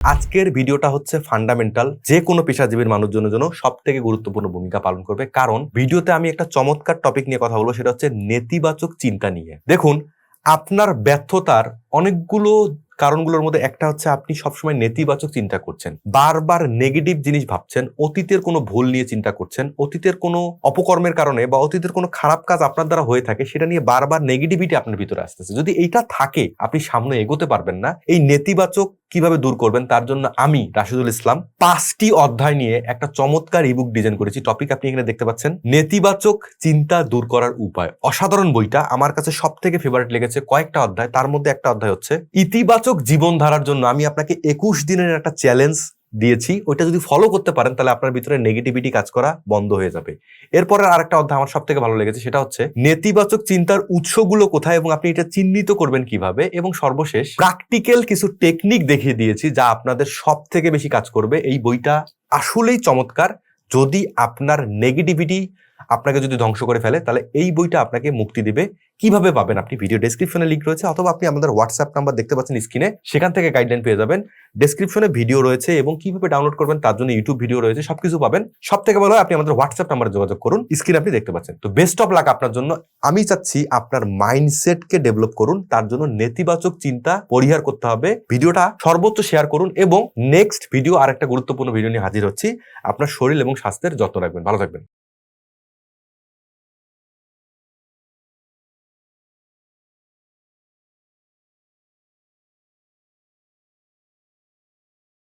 আজকের ভিডিওটা হচ্ছে ফান্ডামেন্টাল যে কোনো পেশাজীবীর মানুষজনের জন্য সব থেকে গুরুত্বপূর্ণ ভূমিকা পালন করবে। কারণ ভিডিওতে আমি একটা চমৎকার টপিক নিয়ে কথা বলব, সেটা হচ্ছে নেতিবাচক চিন্তা নিয়ে। দেখুন, আপনার ব্যর্থতার অনেকগুলো কারণগুলোর মধ্যে একটা হচ্ছে আপনি সবসময় নেতিবাচক চিন্তা করছেন। বারবার নেগেটিভ জিনিস ভাবছেন, অতীতের কোনো ভুল নিয়ে চিন্তা করছেন, অতীতের কোনো অপকর্মের কারণে বা অতীতের কোনো খারাপ কাজ আপনার দ্বারা হয়ে থাকে, সেটা নিয়ে বারবার নেগেটিভিটি আপনার ভিতরে আসতেছে। যদি এইটা থাকে, আপনি সামনে এগোতে পারবেন না। এই নেতিবাচক কীভাবে দূর করবেন, তার জন্য আমি রাশিদুল ইসলাম পাঁচটি অধ্যায় নিয়ে একটা চমৎকার ইবুক ডিজাইন করেছি। টপিক আপনি এখানে দেখতে পাচ্ছেন। নেতিবাচক চিন্তা দূর করার উপায়। অসাধারণ বইটা আমার কাছে সব থেকে ফেভারিট লেগেছে কয়েকটা অধ্যায়। তার মধ্যে একটা অধ্যায় হচ্ছে, ইতিবাচক জীবনধারার জন্য আমি আপনাকে একুশ দিনের একটা চ্যালেঞ্জ দিয়েছি, ওইটা যদি ফলো করতে পারেন, তাহলে আপনার ভিতরে নেগেটিভিটি কাজ করা বন্ধ হয়ে যাবে। এরপরে আরেকটা অধ্যায় আমার সব থেকে ভালো লেগেছে, সেটা হচ্ছে নেতিবাচক চিন্তার উৎসগুলো কোথায় এবং আপনি এটা চিহ্নিত করবেন কীভাবে এবং সর্বশেষ প্র্যাকটিক্যাল কিছু টেকনিক দেখিয়ে দিয়েছি যা আপনাদের সব থেকে বেশি কাজ করবে। এই বইটা আসলেই চমৎকার। যদি আপনার নেগেটিভিটি আপনাকে যদি ধ্বংস করে ফেলে, তাহলে এই বইটা আপনাকে মুক্তি দিবে। কীভাবে পাবেন আপনি? ভিডিও ডেসক্রিপশনে লিঙ্ক রয়েছে, অথবা আপনি আমাদের হোয়াটসঅ্যাপ নাম্বার দেখতে পাচ্ছেন স্ক্রিনে সেখান থেকে গাইডলাইন পেয়ে যাবেন। ডেসক্রিপশনে ভিডিও রয়েছে এবং কীভাবে ডাউনলোড করবেন, তার জন্য ইউটিউব ভিডিও রয়েছে, সবকিছু পাবেন। সব থেকে ভালো আপনি আমাদের হোয়াটসঅ্যাপ নাম্বারে যোগাযোগ করুন স্ক্রিনে আপনি দেখতে পাচ্ছেন। তো বেস্ট অফ লাক আপনার জন্য। আমি চাচ্ছি আপনার মাইন্ডসেটকে ডেভেলপ করুন, তার জন্য নেতিবাচক চিন্তা পরিহার করতে হবে। ভিডিওটা সর্বোচ্চ শেয়ার করুন এবং নেক্সট ভিডিও আর একটা গুরুত্বপূর্ণ ভিডিও নিয়ে হাজির হচ্ছি। আপনার শরীর এবং স্বাস্থ্যের যত্ন রাখবেন। ভালো থাকবেন।